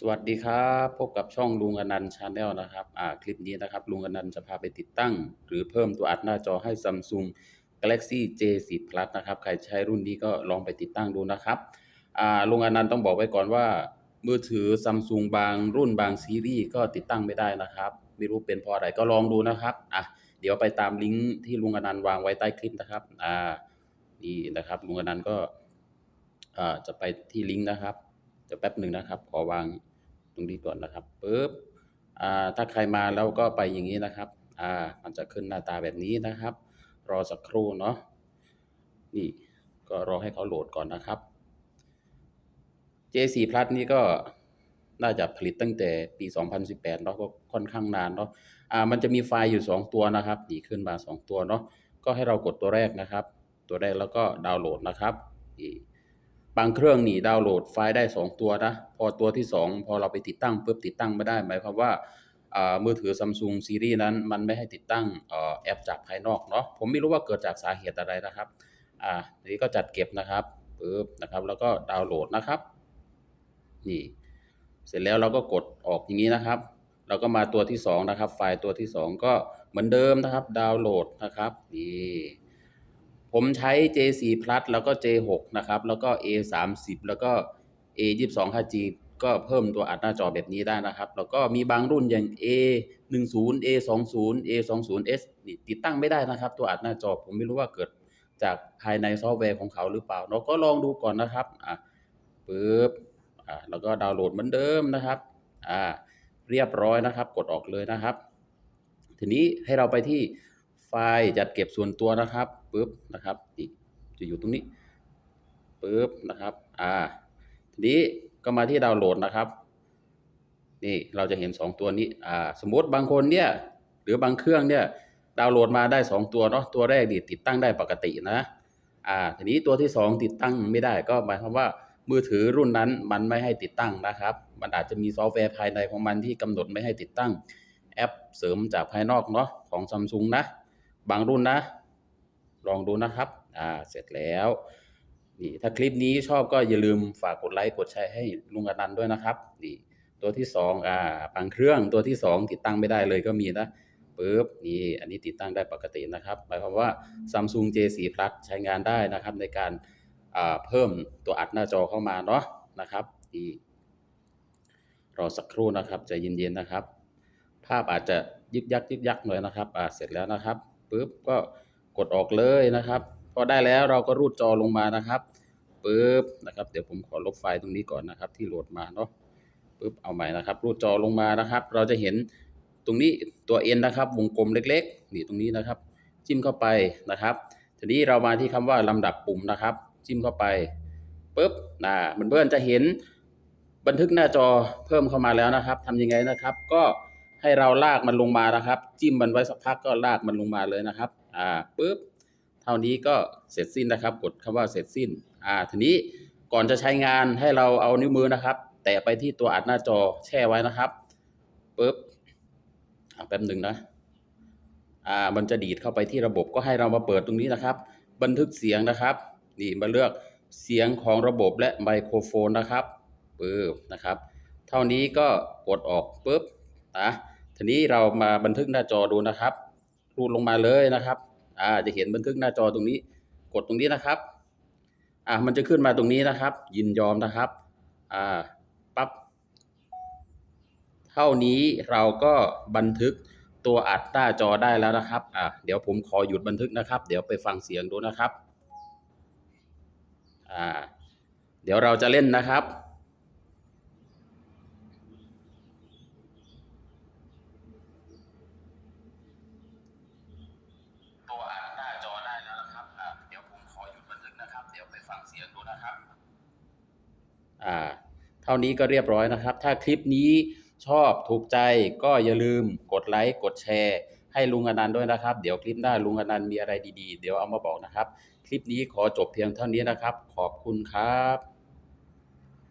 สวัสดีครับพบกับช่องลุงอนันต์ชาแนลนะครับอ่าคลิปนี้นะครับ ลุงอนันต์จะพาไปติดตั้ง หรือเพิ่มตัวอัดหน้าจอให้ Samsung Galaxy J10 Plus นะครับ ใครใช้รุ่นนี้ก็ลองไปติดตั้งดูนะครับอ่าลุงอนันต์ต้องบอกไว้ก่อนว่า มือถือ Samsung บางรุ่นบางซีรีส์ก็ติดตั้งไม่ได้นะครับไม่รู้เป็นเพราะอะไรก็ลองดูนะครับอะเดี๋ยวไปตามลิงก์ที่ลุงอนันต์วางไว้ใต้คลิปนะครับอ่านี่นะครับลุงอนันต์ก็อ่าจะไปที่ลิงก์นะครับเดี๋ยวแป๊บหนึ่งนะครับ ขอวาง รงนี้ก่อนนะครับปึ๊บอ่าถ้าใครมาแล้วก็ไปอย่างนี้นะครับอ่ามันจะขึ้นหน้าตาแบบนี้นะครับ รอสักครู่เนาะนี่ก็รอให้เขาโหลดก่อนนะครับ J4 Plus นี่ก็น่าจะผลิตตั้งแต่ปี 2018เนาะก็ค่อนข้างนานเนาะอ่ามันจะมีไฟล์อยู่ 2 ตัวนะครับนี่ขึ้นมา 2 ตัวเนาะก็ให้เรากดตัวแรกนะครับ ตัวแรกแล้วก็ดาวน์โหลดนะครับนี่ บางเครื่องนี่ดาวน์โหลดไฟล์ได้ 2 ตัวนะพอตัวที่ 2 พอเราไปติดตั้งปุ๊บติดตั้งไม่ได้หมายความว่ามือถือ Samsung ซีรีส์นั้นมันไม่ให้ติดตั้งอแอปจากภายนอกเนาะผมไม่รู้ว่าเกิดจากสาเหตุอะไรนะครับอ่าทีนี้ก็จัดเก็บนะครับปึ๊บนะครับ แล้วก็ดาวน์โหลดนะครับนี่เสร็จแล้วเราก็กดออกอย่างนี้นะครับ เราก็มาตัวที่ 2 นะครับ ไฟล์ตัวที่ 2 ก็เหมือนเดิมนะครับ ดาวน์โหลดนะครับนี่ ผมใช้ J4 Plus แล้วก็ J6 นะครับ แล้วก็ A30 แล้วก็ A22 5G ก็เพิ่มตัวอัดหน้าจอแบบนี้ได้นะครับ แล้วก็มีบางรุ่นอย่าง A10 A20 A20s นี่ติดตั้งไม่ได้นะครับ ตัวอัดหน้าจอผมไม่รู้ว่าเกิดจากภายในซอฟต์แวร์ของเขาหรือเปล่า เราก็ลองดูก่อนนะครับอะปึ๊บอ่าแล้วก็ดาวน์โหลดเหมือนเดิมนะครับอ่าเรียบร้อยนะครับ กดออกเลยนะครับ ทีนี้ให้เราไปที่ ไฟล์จัดเก็บส่วนตัวนะครับปึ๊บนะครับนี่จะอยู่ตรงนี้ปึ๊บนะครับ อ่า ทีนี้ก็มาที่ดาวน์โหลดนะครับ นี่เราจะเห็น 2 ตัวนี้ อ่า สมมติบางคนเนี่ย หรือบางเครื่องเนี่ย ดาวน์โหลดมาได้ 2 ตัวเนาะ ตัวแรกดิติดตั้งได้ปกตินะ อ่า ทีนี้ตัวที่ 2 ติดตั้งไม่ได้ ก็หมายความว่ามือถือรุ่นนั้นมันไม่ให้ติดตั้งนะครับ มันอาจจะมีซอฟต์แวร์ภายในของมันที่กำหนดไม่ให้ติดตั้ง แอปเสริมจากภายนอกเนาะของ Samsung นะ บางรุ่นนะ ลองดูนะครับ อ่า เสร็จแล้วนี่ถ้าคลิปนี้ชอบก็อย่าลืมฝากกดไลค์กดแชร์ให้ลุงอนันต์ด้วยนะครับนี่ตัวที่สองอ่าบางเครื่องตัวที่สองติดตั้งไม่ได้เลยก็มีนะปึ๊บนี่อันนี้ติดตั้งได้ปกตินะครับหมายความว่า Samsung J4 Plus ใช้งานได้นะครับ ในการอ่าเพิ่มตัวอัดหน้าจอเข้ามาเนาะนะครับนี่รอสักครู่นะครับใจเย็นๆนะครับ ภาพอาจจะยึกยักยึกยักหน่อยนะครับอ่าเสร็จแล้วนะครับ ปุ๊บก็กดออกเลยนะครับ พอได้แล้วเราก็รูดจอลงมานะครับปุ๊บนะครับ เดี๋ยวผมขอลบไฟล์ตรงนี้ก่อนนะครับ ที่โหลดมาเนาะปุ๊บเอาใหม่นะครับ รูดจอลงมานะครับ เราจะเห็นตรงนี้ตัว N นนะครับ วงกลมเล็กๆนี่ตรงนี้นะครับ จิ้มเข้าไปนะครับ ทีนี้เรามาที่คำว่าลำดับปุ่มนะครับ จิ้มเข้าไปปุ๊บนะมันเพื่อนจะเห็นบันทึกหน้าจอเพิ่มเข้ามาแล้วนะครับทำยังไงนะครับ ก็ ให้เราลากมันลงมานะครับ จิ้มมันไว้สักพักก็ลากมันลงมาเลยนะครับ อ่าปุ๊บเท่านี้ก็เสร็จสิ้นนะครับ กดคำว่าเสร็จสิ้น อ่า ทีนี้ก่อนจะใช้งานให้เราเอานิ้วมือนะครับ แตะไปที่ตัวอัดหน้าจอแช่ไว้นะครับปุ๊บอ่าแป๊บหนึ่งนะ อ่า มันจะดีดเข้าไปที่ระบบก็ให้เรามาเปิดตรงนี้นะครับ บันทึกเสียงนะครับ นี่มาเลือกเสียงของระบบและไมโครโฟนนะครับปึ๊บนะครับ เท่านี้ก็กดออกปุ๊บนะ ทีนี้เรามาบันทึกหน้าจอดูนะครับ รูดลงมาเลยนะครับ อ่าจะเห็นบันทึกหน้าจอตรงนี้ กดตรงนี้นะครับ อ่ามันจะขึ้นมาตรงนี้นะครับ ยินยอมนะครับ อ่าปั๊บเท่านี้เราก็บันทึกตัวอัดหน้าจอได้แล้วนะครับ อ่าเดี๋ยวผมขอหยุดบันทึกนะครับ เดี๋ยวไปฟังเสียงดูนะครับ อ่า เดี๋ยวเราจะเล่นนะครับ ตัวอัดหน้าจอได้แล้วนะครับ อ่า เดี๋ยวผมขอหยุดบันทึกนะครับ เดี๋ยวไปฟังเสียงดูนะครับ อ่า เท่านี้ก็เรียบร้อยนะครับ ถ้าคลิปนี้ชอบถูกใจก็อย่าลืมกดไลค์กดแชร์ ให้ลุงอนันต์ด้วยนะครับ เดี๋ยวคลิปหน้าลุงอนันต์มีอะไรดีๆ เดี๋ยวเอามาบอกนะครับ คลิปนี้ขอจบเพียงเท่านี้นะครับ ขอบคุณครับ